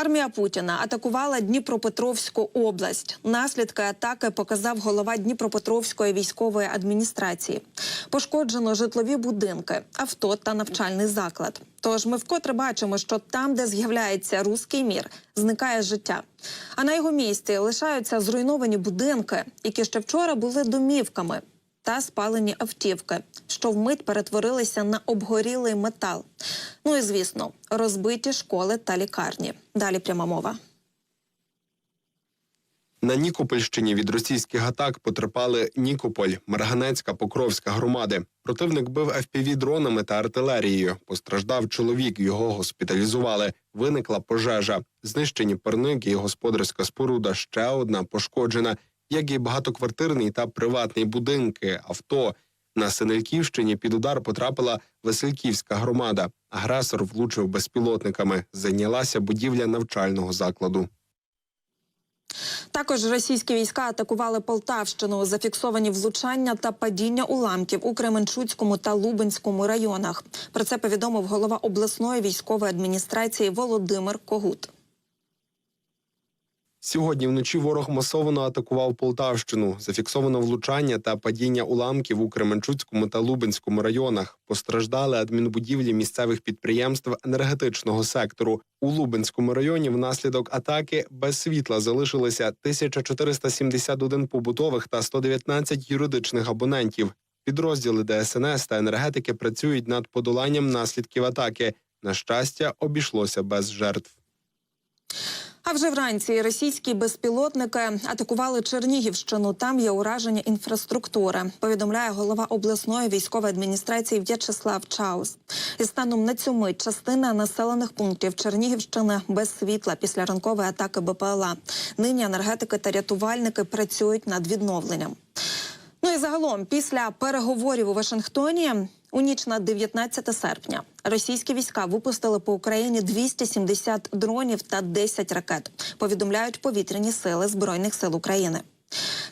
Армія Путіна атакувала Дніпропетровську область. Наслідки атаки показав голова Дніпропетровської військової адміністрації. Пошкоджено житлові будинки, авто та навчальний заклад. Тож ми вкотре бачимо, що там, де з'являється руський мір, зникає життя. А на його місці лишаються зруйновані будинки, які ще вчора були домівками та спалені автівки, що вмить перетворилися на обгорілий метал. Ну і звісно, розбиті школи та лікарні. Далі пряма мова. На Нікопольщині від російських атак потерпали Нікополь, Марганецька, Покровська громади. Противник бив fpv дронами та артилерією. Постраждав чоловік, його госпіталізували. Виникла пожежа. Знищені парники і господарська споруда. Ще одна пошкоджена, як і багатоквартирний та приватний будинки, авто. На Синельківщині під удар потрапила Васильківська громада. Агресор влучив безпілотниками. Зайнялася будівля навчального закладу. Також російські війська атакували Полтавщину. Зафіксовані влучання та падіння уламків у Кременчуцькому та Лубенському районах. Про це повідомив голова обласної військової адміністрації Володимир Когут. Сьогодні вночі ворог масово атакував Полтавщину. Зафіксовано влучання та падіння уламків у Кременчуцькому та Лубенському районах. Постраждали адмінбудівлі місцевих підприємств енергетичного сектору. У Лубенському районі внаслідок атаки без світла залишилося 1471 побутових та 119 юридичних абонентів. Підрозділи ДСНС та енергетики працюють над подоланням наслідків атаки. На щастя, обійшлося без жертв. А вже вранці російські безпілотники атакували Чернігівщину. Там є ураження інфраструктури. Повідомляє голова обласної військової адміністрації В'ячеслав Чаус. І станом на цю мить частина населених пунктів Чернігівщини без світла після ранкової атаки БПЛА. Нині енергетики та рятувальники працюють над відновленням. Ну і загалом, після переговорів у Вашингтоні у ніч на 19 серпня російські війська випустили по Україні 270 дронів та 10 ракет. Повідомляють повітряні сили збройних сил України.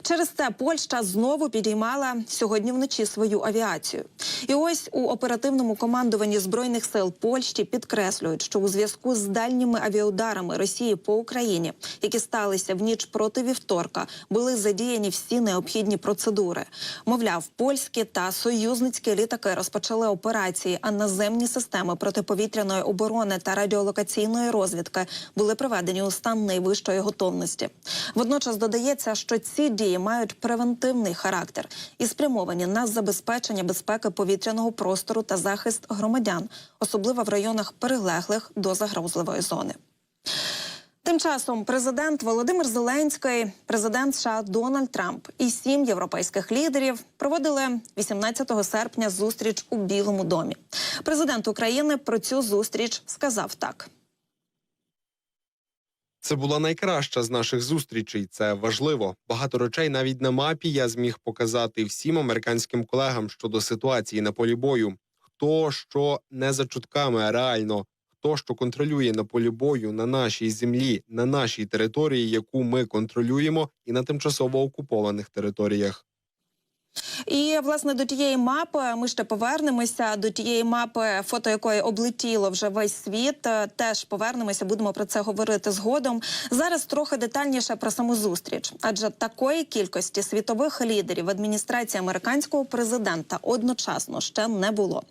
Через це Польща знову підіймала сьогодні вночі свою авіацію. І ось у оперативному командуванні збройних сил Польщі підкреслюють, що у зв'язку з дальніми авіаударами Росії по Україні, які сталися в ніч проти вівторка, були задіяні всі необхідні процедури. Мовляв, польські та союзницькі літаки розпочали операції, а наземні системи протиповітряної оборони та радіолокаційної розвідки були приведені у стан найвищої готовності. Водночас додається, що ці дії мають превентивний характер і спрямовані на забезпечення безпеки повітряного простору та захист громадян, особливо в районах перелеглих до загрозливої зони. Тим часом президент Володимир Зеленський, президент США Дональд Трамп і сім європейських лідерів проводили 18 серпня зустріч у Білому домі. Президент України про цю зустріч сказав так. Це була найкраща з наших зустрічей. Це важливо. Багато речей навіть на мапі я зміг показати всім американським колегам щодо ситуації на полі бою. Хто що не за чутками, а реально, хто що контролює на полі бою на нашій землі, на нашій території, яку ми контролюємо, і на тимчасово окупованих територіях. І власне до тієї мапи ми ще повернемося до тієї мапи, фото якої облетіло вже весь світ. Е, Теж повернемося, будемо про це говорити згодом. Зараз трохи детальніше про саму зустріч, адже такої кількості світових лідерів адміністрації американського президента одночасно ще не було.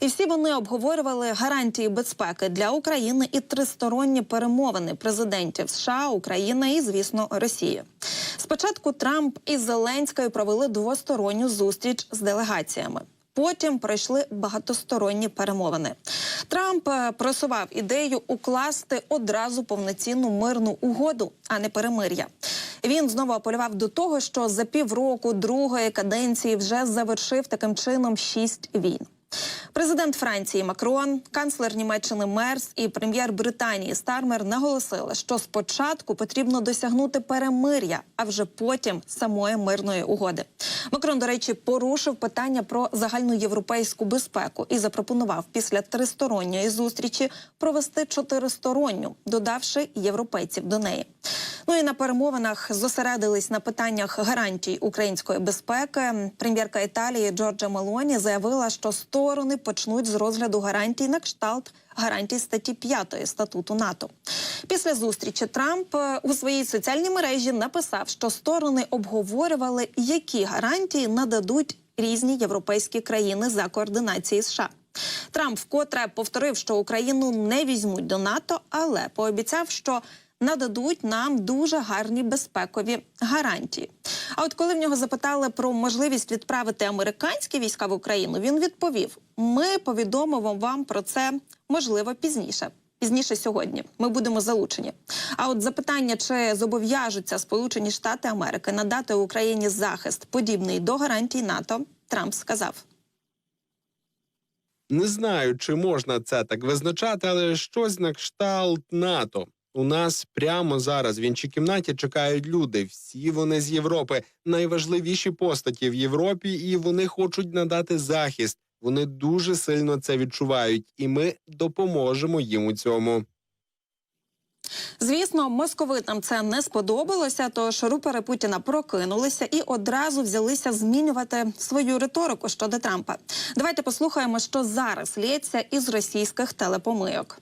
І всі вони обговорювали гарантії безпеки для України і тристоронні перемовини президентів США, України і, звісно, Росії. Спочатку Трамп і Зеленський провели двосторонню зустріч з делегаціями. Потім пройшли багатосторонні перемовини. Трамп е, просував ідею укласти одразу повноцінну мирну угоду, а не перемир'я. Він знову апелював до того, що за півроку другої каденції вже завершив таким чином шість війн. Президент Франції Макрон, канцлер Німеччини Мерс і прем'єр Британії Стармер наголосили, що спочатку потрібно досягнути перемир'я, а вже потім самої мирної угоди. Макрон, до речі, порушив питання про загальну європейську безпеку і запропонував після тристоронньої зустрічі провести чотиристоронню, додавши європейців до неї. Ну і на перемовинах зосередились на питаннях гарантій української безпеки. Прем'єрка Італії Джорджа Мелоні заявила, що сторони почнуть з розгляду гарантій на кшталт гарантій статті 5 статуту НАТО. Після зустрічі Трамп е, у своїй соціальній мережі написав, що сторони обговорювали, які гарантії нададуть різні європейські країни за координації США. Трамп вкотре повторив, що Україну не візьмуть до НАТО, але пообіцяв, що нададуть нам дуже гарні безпекові гарантії. А от коли в нього запитали про можливість відправити американські війська в Україну, він відповів: ми повідомимо вам про це можливо пізніше. Пізніше сьогодні ми будемо залучені. А от запитання, чи зобов'яжуться Сполучені Штати Америки надати Україні захист, подібний до гарантій НАТО, Трамп сказав. Не знаю, чи можна це так визначати, але щось на кшталт НАТО. У нас прямо зараз в іншій кімнаті чекають люди. Всі вони з Європи, найважливіші постаті в Європі, і вони хочуть надати захист. Вони дуже сильно це відчувають, і ми допоможемо їм у цьому. Звісно, московитам це не сподобалося, тож рупори Путіна прокинулися і одразу взялися змінювати свою риторику щодо Трампа. Давайте послухаємо, що зараз лється із російських телепомийок.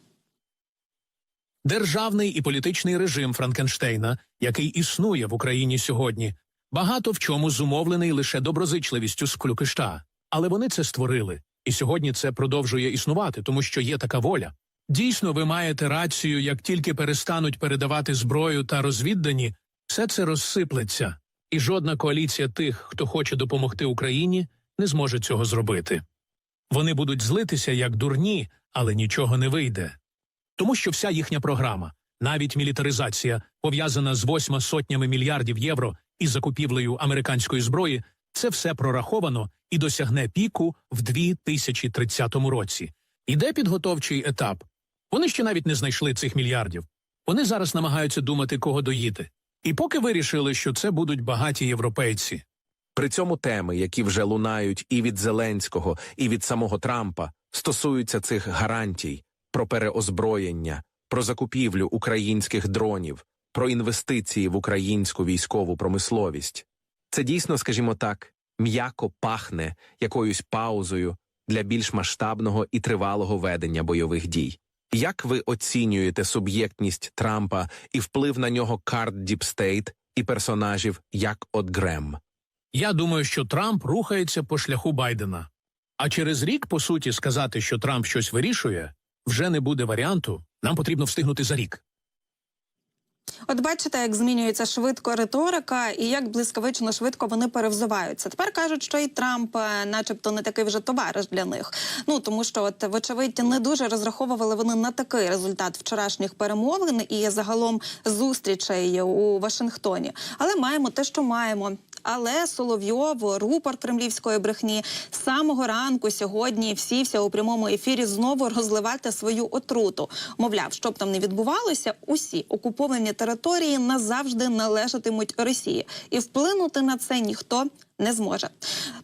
Державний і політичний режим Франкенштейна, який існує в Україні сьогодні, багато в чому зумовлений лише доброзичливістю з Клюкиша. Але вони це створили, і сьогодні це продовжує існувати, тому що є така воля. Дійсно, ви маєте рацію, як тільки перестануть передавати зброю та розвіддані, все це розсиплеться, і жодна коаліція тих, хто хоче допомогти Україні, не зможе цього зробити. Вони будуть злитися як дурні, але нічого не вийде. Тому що вся їхня програма, навіть мілітаризація, пов'язана з восьма сотнями мільярдів євро і закупівлею американської зброї, це все прораховано і досягне піку в 2030 році. Іде підготовчий етап. Вони ще навіть не знайшли цих мільярдів. Вони зараз намагаються думати, кого доїти. І поки вирішили, що це будуть багаті європейці. При цьому теми, які вже лунають і від Зеленського, і від самого Трампа, стосуються цих гарантій про переозброєння, про закупівлю українських дронів, про інвестиції в українську військову промисловість. Це дійсно, скажімо так, м'яко пахне якоюсь паузою для більш масштабного і тривалого ведення бойових дій. Як ви оцінюєте суб'єктність Трампа і вплив на нього карт Діпстейт і персонажів як от Грем? Я думаю, що Трамп рухається по шляху Байдена. А через рік, по суті, сказати, що Трамп щось вирішує, вже не буде варіанту. Нам потрібно встигнути за рік. От бачите, як змінюється швидко риторика, і як блискавично швидко вони перевзуваються. Тепер кажуть, що і Трамп, е, начебто, не такий вже товариш для них. Ну тому що, от вочевидь, не дуже розраховували вони на такий результат вчорашніх перемовин і загалом зустрічей у Вашингтоні. Але маємо те, що маємо. Але Соловйов, рупор кремлівської брехні, з самого ранку сьогодні всівся у прямому ефірі знову розливати свою отруту. Мовляв, щоб там не відбувалося, усі окуповані території назавжди належатимуть Росії, і вплинути на це ніхто не зможе.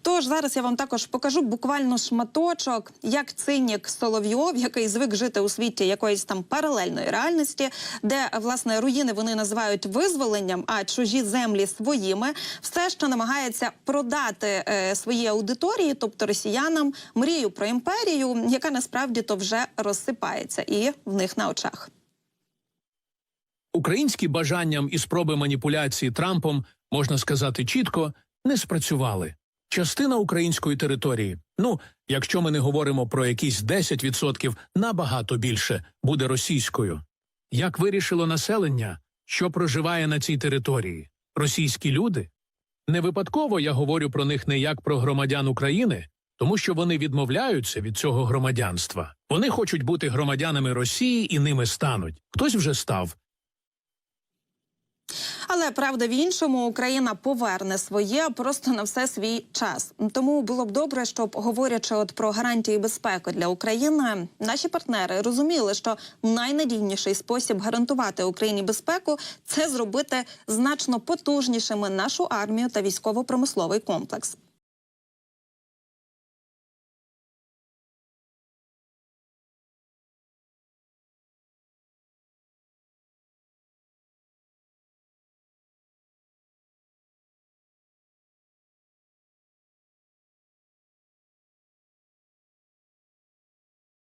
Тож зараз я вам також покажу буквально шматочок, як цинік Соловйов, який звик жити у світі якоїсь там паралельної реальності, де власне руїни вони називають визволенням, а чужі землі своїми, все ще намагається продати е, своїй аудиторії, тобто росіянам, мрію про імперію, яка насправді то вже розсипається і в них на очах. Українські бажанням і спроби маніпуляції Трампом, можна сказати чітко, не спрацювали. Частина української території, ну, якщо ми не говоримо про якісь 10%, набагато більше буде російською. Як вирішило населення, що проживає на цій території? Російські люди? Не випадково я говорю про них не як про громадян України, тому що вони відмовляються від цього громадянства. Вони хочуть бути громадянами Росії і ними стануть. Хтось вже став. Але правда в іншому Україна поверне своє просто на все свій час. Тому було б добре, щоб говорячи от про гарантії безпеки для України, наші партнери розуміли, що найнадійніший спосіб гарантувати Україні безпеку це зробити значно потужнішими нашу армію та військово-промисловий комплекс.